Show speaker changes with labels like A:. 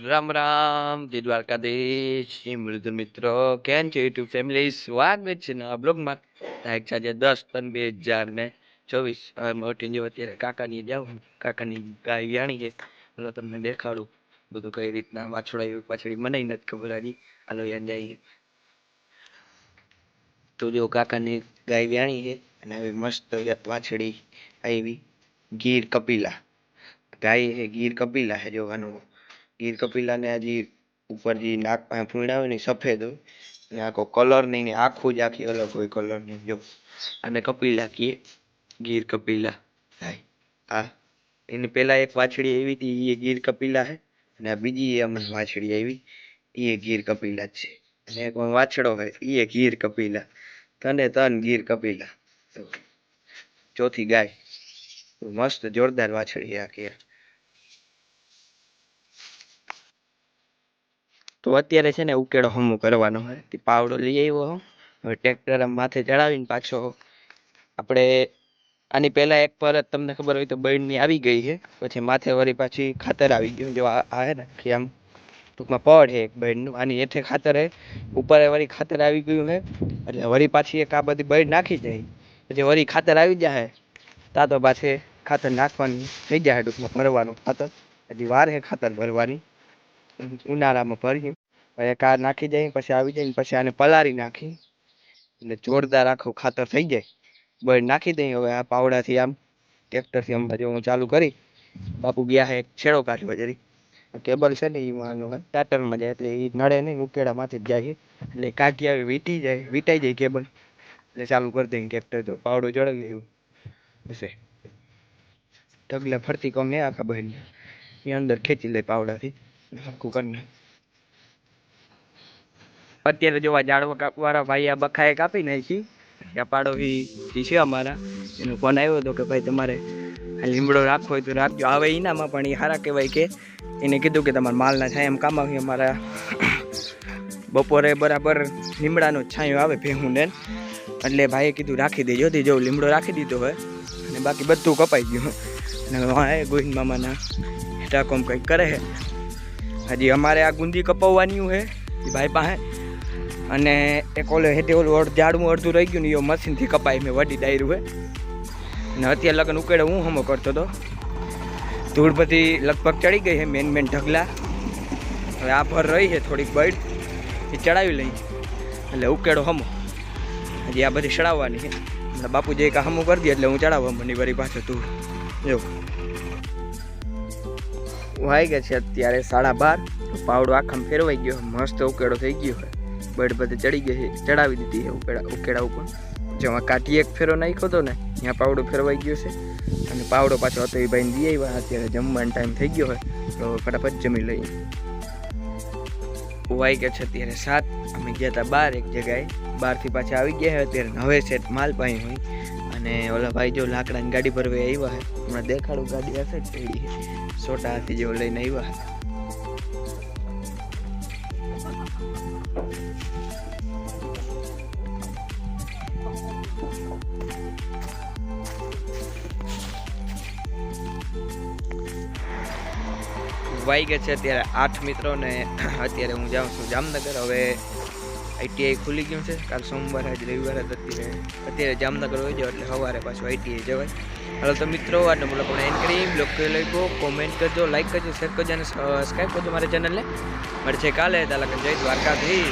A: રામ રામ, જય દ્વારકાધીશ મૃદુ મિત્રો. કેમ છે યુટ્યુબ ફેમિલી સ્વાગત છે નવા બ્લોગમાં. તારીખ છે આજે દસ ત્રણ બે હજાર ને ચોવીસ. હવે મોટી જેવું અત્યારે કાકાની જાઉં, કાકાની ગાય વ્યાણી છે. તો તમને દેખાડું. બધું કઈ રીતના વાછોડાયું પાછળ મને નથી ખબર હજી હાલો યાર જઈએ. તો જો કાકાની ગાય વ્યાણી છે અને હવે મસ્ત વાછડી આવી ગીર કપિલા. ગાય છે ગીર કપિલા છે જોવાનું. ગીર કપિલાને હજી ઉપર જે નાક પાસે ફૂંડા હોય ને સફેદ હોય. ને આખો કલર નહીં ને આખું જ આખી અલગ હોય કલરની, જો. અને કપિલા કીએ ગીર કપિલા હાય હા એની પેલા એક વાછડી આવી હતી એ ગીર કપિલા છે અને આ બીજી અમને વાછડી આવી એ ગીર કપિલા જ છે. અને એક વાછડો હોય એ ગીર કપિલા તને તન ગીર કપિલા ચોથી ગાય. મસ્ત જોરદાર વાછડી આખી તો અત્યારે છે ને ઉકેડો હમું કરવાનો તે પાવડો લઈ આવ્યો હું. હવે ટ્રેક્ટર આમ માથે ચડાવીને પાછો આપણે આની પહેલા એક પરત તમને ખબર હોય તો બળની આવી ગઈ છે પછી માથે વળી પાછી ખાતર આવી ગયું. જો આવે હે ને કે આમ ટૂંકમાં પડ છે એક બળનું આની હેઠે ખાતર હે. ઉપર વળી ખાતર આવી ગયું છે એટલે વળી પાછી એક આ બધી બળ નાખી જાય પછી વળી ખાતર આવી જાય તા તો પાછી ખાતર નાખવાની થઈ જાય ટૂંકમાં ભરવાનું ખાતર. હજી વાર છે ખાતર ભરવાની. ઉનાળામાં ભરીએ. પછી કાર નાખી જાય પછી આવી જાય ને પછી આને પલાળી નાખી એટલે જોરદાર આખું ખાતર થઈ જાય. બળ નાખી દઈએ. હવે આ પાવડાથી આમ ટ્રેક્ટરથી આમ બાજુ હું ચાલુ કરી, બાપુ ગયા હે છેડો કાઢવા જરી કેબલ છે ને એ માનો ટાટરમાં જાય એટલે એ નડે નહીં, ઉકેડામાંથી જ જાય. એટલે કાઢી આવી વીટી જાય, વીટાઈ જાય કેબલ એટલે ચાલુ કરી દઈ ટ્રેક્ટર તો. પાવડો ચડાવી દેવું હશે. ઢગલે ફરતી કોમ નહીં આખા બહેન એ અંદર ખેંચી લે પાવડાથી. આખું કરી નાખે. અત્યારે જોવા ઝાડવા કાપવાળા ભાઈ આ બખાએ કાપી નાખી, આ પાડોશી છે અમારા. એનો ફોન આવ્યો હતો કે ભાઈ તમારે આ લીમડો રાખવો હોય તો રાખજો. આવે એનામાં પણ એ સારા કહેવાય કે એને કીધું કે તમારા માલના છાંય એમ કામ આવે અમારા બપોરે બરાબર લીમડાનો છાંયો આવે ભેહું ને એટલે ભાઈએ કીધું રાખી દેજો. તે જો લીમડો રાખી દીધો હોય અને બાકી બધું કપાઈ ગયું. અને ગોવિંદ મામાના ટાકોમ કંઈક કરે હજી, અમારે આ ગુંદી કપાવવાની છે ભાઈ પાસે. અને એક ઓલે હેઠે ઓલું અડધું ઝાડવું અડધું રહી ગયું ને એ મશીનથી કપાય મેં વડી ડાયરું હે. ને અત્યારે લગ્ન ઉકેડે, હું હમો કરતો હતો ધૂળ બધી લગભગ ચડી ગઈ છે મેન મેન ઢગલા. હવે આ ભર રહી છે થોડીક બર્ડ એ ચડાવી લઈ. એટલે ઉકેડો હમો. હજી, આ બધી ચડાવવાની છે એટલે બાપુ જે કાં હમું કરી દે, એટલે હું ચડાવવા મને વળી પાછો તું જો વાઈ ગયા છે અત્યારે સાડા બાર પાવડો આખામાં ફેરવાઈ ગયો મસ્ત ઉકેડો થઈ ગયો હોય બળ બધે ચડી ગઈ ચડાવી દીધી છે ઉકેડા ઉકેડા ઉપર. જેમાં કાઠી એક ફેરો નાખ્યો હતો ને, ત્યાં પાવડો ફેરવાઈ ગયો છે. અને પાવડો પાછો હતો એ ભાઈને દઈ આવ્યા, અત્યારે જમવાનો ટાઈમ થઈ ગયો હોય તો ફટાફટ જમી લઈએ. વાઈ ગયા છે અત્યારે સાત, અમે ગયા હતા બાર એક જગ્યાએ. બારથી પાછા આવી ગયા હોય અત્યારે નવે સેટ માલ પાઈ હોય અને ઓલા ભાઈ જો લાકડાની ગાડી ભરવા આવ્યા છે હમણાં દેખાડું ગાડી હશે ટેડી સોટા હાથી જેવો લઈને આવ્યા વાઈ ગયા છે અત્યારે આઠ મિત્રો ને અત્યારે હું જાઉં છું જામનગર. હવે આઈટીઆઈ ખુલી ગયું છે. કાલ સોમવારે આજ રવિવારે અત્યારે અત્યારે જામનગર હોય જાવ એટલે સવારે પાછું આઈટીઆઈ જવાય. હાલો તો મિત્રો, આજનો બ્લોગ આપણે એન્ડ કરી બ્લોગ લખો કોમેન્ટ કરજો લાઈક કરજો શેર કરજો, અને સબસ્ક્રાઈબ કરજો મારી ચેનલને મળશે કાલે તાલાકન જય દ્વારકાથી